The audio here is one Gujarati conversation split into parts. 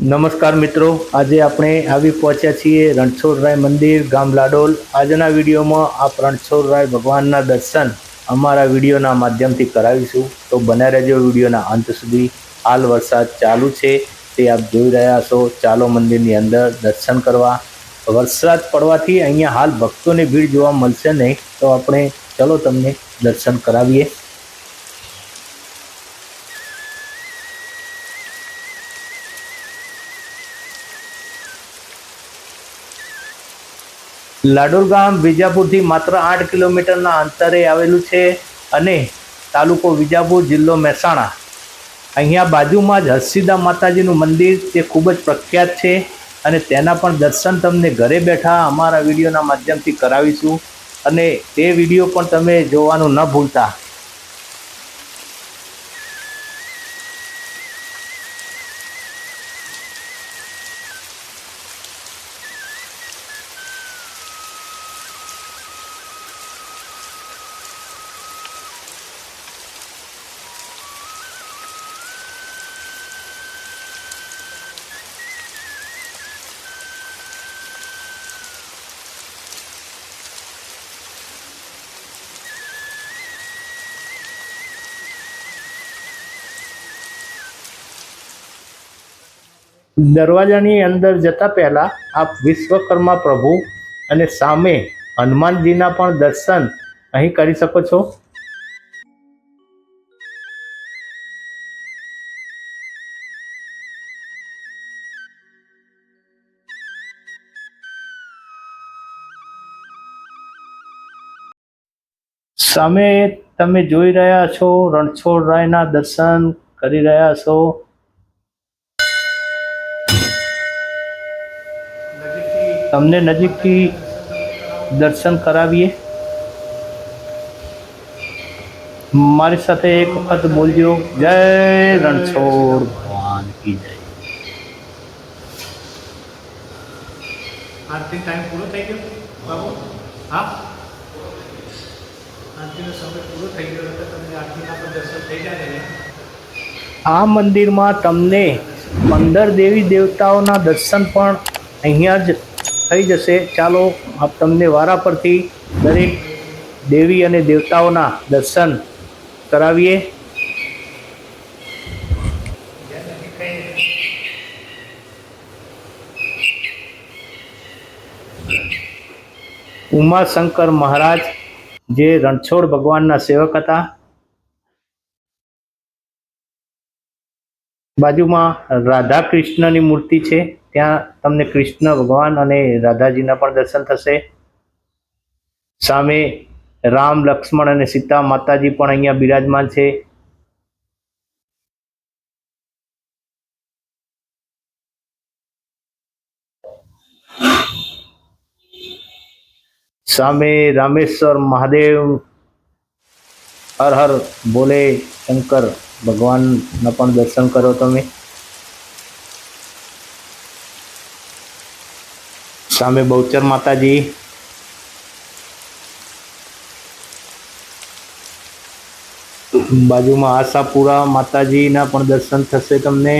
નમસ્કાર મિત્રો, આજે આપણે આવી પહોંચ્યા છીએ રણછોડરાય મંદિર, ગામ લાડોલ. આજના વિડીયોમાં આપ રણછોડરાય ભગવાનના દર્શન અમારા વિડીયોના માધ્યમથી કરાવીશું. તો બન્યા રહેજો વિડીયોના અંત સુધી. હાલ વરસાદ ચાલુ છે, તે આપ જોઈ રહ્યા છો. ચાલો મંદિરની અંદર દર્શન કરવા. વરસાદ પડવાથી અહીંયા હાલ ભક્તોની ભીડ જોવા મળશે નહીં. તો આપણે, ચલો તમને દર્શન કરાવીએ. લાડોલ ગામ વિજાપુરથી માત્ર આઠ કિલોમીટરના અંતરે આવેલું છે અને તાલુકો વિજાપુર જિલ્લો મહેસાણા. અહીંયા બાજુમાં જ હરસિદ્ધા માતાજીનું મંદિર તે ખૂબ જ પ્રખ્યાત છે અને તેના પણ દર્શન તમને ઘરે બેઠા અમારા વિડીયોના માધ્યમથી કરાવીશું અને તે વીડિયો પણ તમે જોવાનું ન ભૂલતા. દરવાજાની અંદર જતા પહેલા આપ વિશ્વકર્મા પ્રભુ અને સામે હનુમાનજીના પણ દર્શન અહીં કરી શકો છો. સામે તમે જોઈ રહ્યા છો રણછોડરાયના દર્શન કરી રહ્યા છો. તમને નજીકથી દર્શન કરાવીએ. મારી સાથે એક વખત બોલજો. જય રણછોડ ભગવાન કી જય. આરતી ટાઈમ પૂરો થઈ ગયો? બાબુ? હા? આરતીનો સમય પૂરો થઈ ગયો એટલે તમને આરતીના પણ દર્શન થઈ જાય ને? આ મંદિરમાં તમને પંદર દેવી દેવતાઓના દર્શન પણ અહીંયા જ થઈ જશે. ચાલો, આપ તમને વારા પરથી દરેક દેવી અને દેવતાઓના દર્શન કરાવીએ. ઉમાશંકર મહારાજ જે રણછોડ ભગવાનના સેવક હતા બાજુમાં રાધા કૃષ્ણની મૂર્તિ છે. ત્યાં તમને કૃષ્ણ ભગવાન અને રાધાજીના પણ દર્શન થશે. સામે રામ, લક્ષ્મણ અને સીતા માતાજી પણ અહીંયા બિરાજમાન છે. સામે રામેશ્વર મહાદેવ, હર હર બોલે શંકર. ભગવાનના પણ દર્શન કરો તમે. સામે બહુચર માતાજી. બાજુમાં આશાપુરા માતાજીના પણ દર્શન થશે તમને.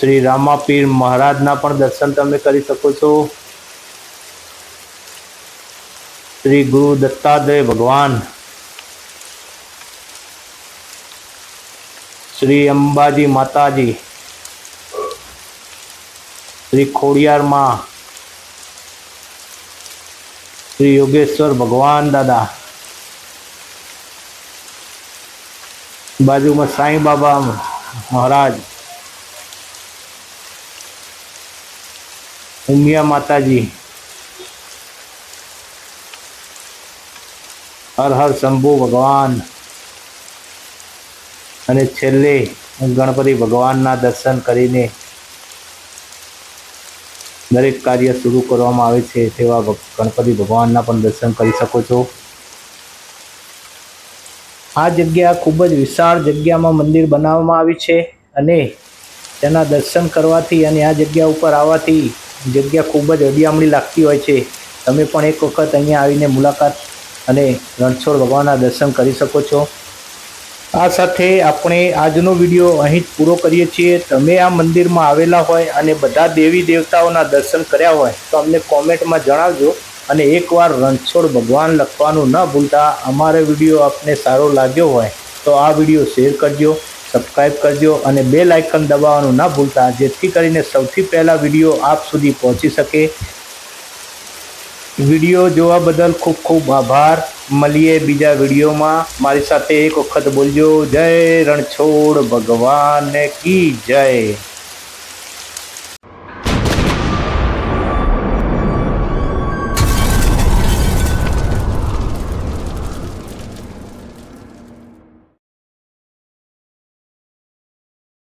શ્રી રામાપીર મહારાજના પણ દર્શન તમે કરી શકો છો. શ્રી ગુરુ દત્તાત્રેય ભગવાન. શ્રી અંબાજી માતાજી. શ્રી ખોડિયાર માં. શ્રી યોગેશ્વર ભગવાન દાદા. બાજુમાં સાંઈ બાબા મહારાજ. ઉમિયા માતાજી. હર હર શંભુ ભગવાન. અને છેલ્લે ગણપતિ ભગવાનના દર્શન કરીને દરેક કાર્ય શરૂ કરવામાં આવે છે તેવા ગણપતિ ભગવાનના પણ દર્શન કરી શકો છો. આ જગ્યા ખૂબ જ વિશાળ જગ્યામાં મંદિર બનાવવામાં આવી છે અને તેના દર્શન કરવાથી અને આ જગ્યા ઉપર આવવાથી જગ્યા ખૂબ જ અડિયામણી લાગતી હોય છે. તમે પણ એક વખત અહીંયા આવીને મુલાકાત અને રણછોડ ભગવાનના દર્શન કરી શકો છો. આ સાથે આપણે આજનો વીડિયો અહીં જ પૂરો કરીએ છીએ. તમે આ મંદિરમાં આવેલા હોય અને બધા દેવી દેવતાઓના દર્શન કર્યા હોય તો અમને કોમેન્ટમાં જણાવજો અને એકવાર રણછોડ ભગવાન લખવાનું ન ભૂલતા અમારો વીડિયો આપને સારો લાગ્યો હોય તો આ વીડિયો શેર કરજો. સબસ્ક્રાઈબ કરજો અને બે લાઇકન દબાવવાનું ના ભૂલતા, જેથી કરીને સૌથી પહેલા વીડિયો આપ સુધી પહોંચી શકે. વીડિયો જોવા બદલ ખૂબ ખૂબ આભાર. મળીએ બીજા વિડીયોમાં. મારી સાથે એક વખત બોલજો. જય રણછોડ ભગવાન કી જય.